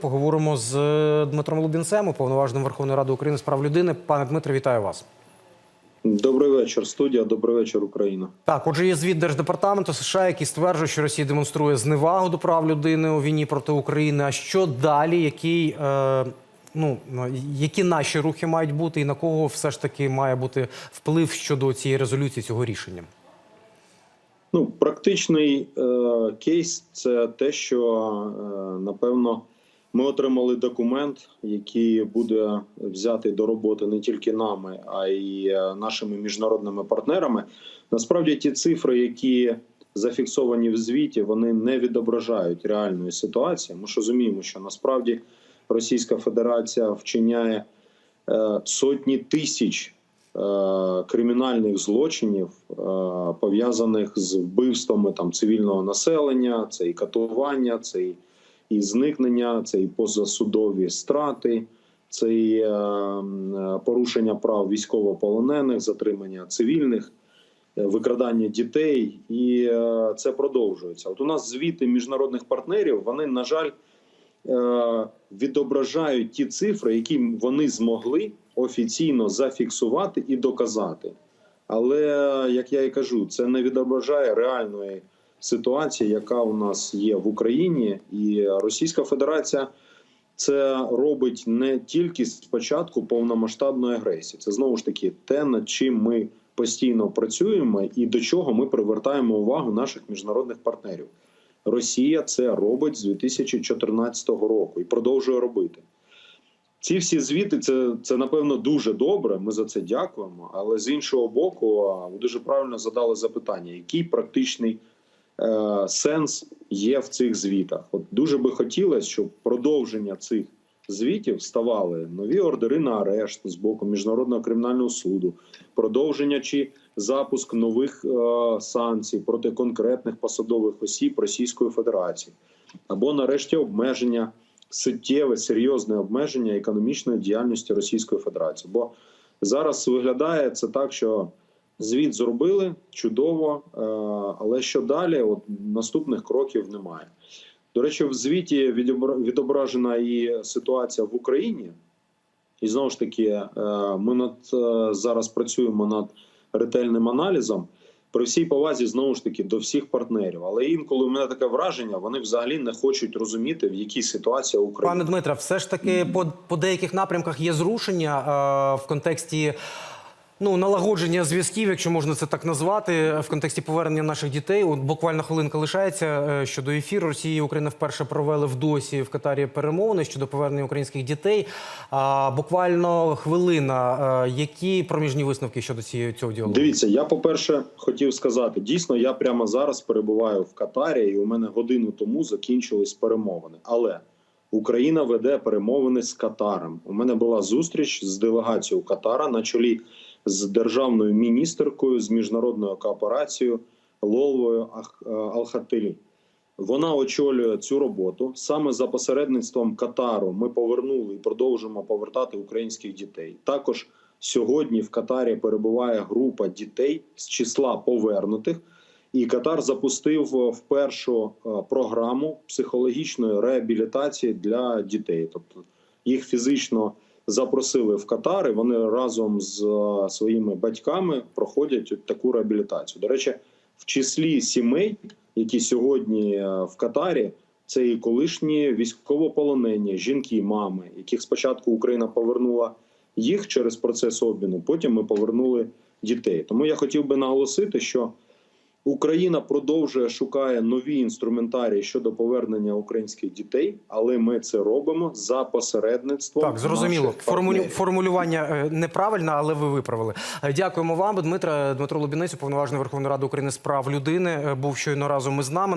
Поговоримо з Дмитром Лубінцем, уповноваженим Верховної Ради України з прав людини. Пане Дмитре, вітаю вас. Добрий вечір, студія. Добрий вечір, Україна. Так, отже, є звіт Держдепартаменту США, який стверджує, що Росія демонструє зневагу до прав людини у війні проти України. А що далі? Який, е, ну, які наші рухи мають бути, і на кого все ж таки має бути вплив щодо цієї резолюції, цього рішення? Ну, практичний е, кейс це те, що е, напевно ми отримали документ, який буде взятий до роботи не тільки нами, а й е, нашими міжнародними партнерами. Насправді, ті цифри, які зафіксовані в звіті, вони не відображають реальної ситуації. Ми ж розуміємо, що насправді Російська Федерація вчиняє е, сотні тисяч е, кримінальних злочинів, пов'язаних з вбивствами там цивільного населення, це і катування, це і, і зникнення, це і позасудові страти, це і е, порушення прав військовополонених, затримання цивільних. е, Викрадання дітей, і е, це продовжується. От у нас звіти міжнародних партнерів, вони на жаль е, відображають ті цифри, які вони змогли офіційно зафіксувати і доказати. Але як я і кажу, це не відображає реальної ситуації, яка у нас є в Україні, і Російська Федерація це робить не тільки з початку повномасштабної агресії. Це знову ж таки те, над чим ми постійно працюємо, і до чого ми привертаємо увагу наших міжнародних партнерів. Росія це робить з 2014 року і продовжує робити. Ці всі звіти це, це напевно дуже добре. Ми за це дякуємо. Але з іншого боку, ви дуже правильно задали запитання, який практичний сенс є в цих звітах. От дуже би хотілося, щоб продовження цих звітів ставали нові ордери на арешт з боку міжнародного кримінального суду, продовження чи запуск нових е, санкцій проти конкретних посадових осіб Російської Федерації, або нарешті обмеження суттєве серйозне обмеження економічної діяльності Російської Федерації. Бо зараз виглядає це так, що звіт зробили чудово, е, але що далі? От наступних кроків немає. До речі, в звіті відобра- відображена і ситуація в Україні. І знову ж таки, е, ми над е, зараз працюємо над ретельним аналізом. При всій повазі знову ж таки до всіх партнерів. Але інколи у мене таке враження, вони взагалі не хочуть розуміти, в якій ситуації Україна. Пане Дмитре, все ж таки по, по деяких напрямках є зрушення е, в контексті. Ну, налагодження зв'язків, якщо можна це так назвати, в контексті повернення наших дітей. От буквально хвилинка лишається е, щодо ефіру. Росія і Україна вперше провели в досі в Катарі перемовини щодо повернення українських дітей. А буквально хвилина. Е, Які проміжні висновки щодо цієї цього діалогу? Дивіться, я по перше хотів сказати: дійсно, я прямо зараз перебуваю в Катарі, і у мене годину тому закінчились перемовини. Але Україна веде перемовини з Катаром. У мене була зустріч з делегацією Катара на чолі з державною міністеркою з міжнародною кооперацією Лолвою е, Алхатилі. Вона очолює цю роботу саме за посередництвом Катару. Ми повернули і продовжуємо повертати українських дітей. Також сьогодні в Катарі перебуває група дітей з числа повернутих, і Катар запустив е, в першу е, програму психологічної реабілітації для дітей. Тобто їх фізично запросили в Катар, і вони разом з е, своїми батьками проходять таку реабілітацію. До речі, в числі сімей, які сьогодні е, в Катарі, це і колишні військовополонені жінки, мами, яких спочатку Україна повернула їх через процес обміну. Потім ми повернули дітей. Тому я хотів би наголосити, що Україна продовжує шукає нові інструментарії щодо повернення українських дітей, але ми це робимо за посередництвом. Так, зрозуміло. Формулю... Формулювання е, неправильне, але ви виправили. Е, Дякуємо вам, Дмитро. Дмитро Лубінець, уповноважений Верховної Ради України з прав людини, е, був щойно разом із нами.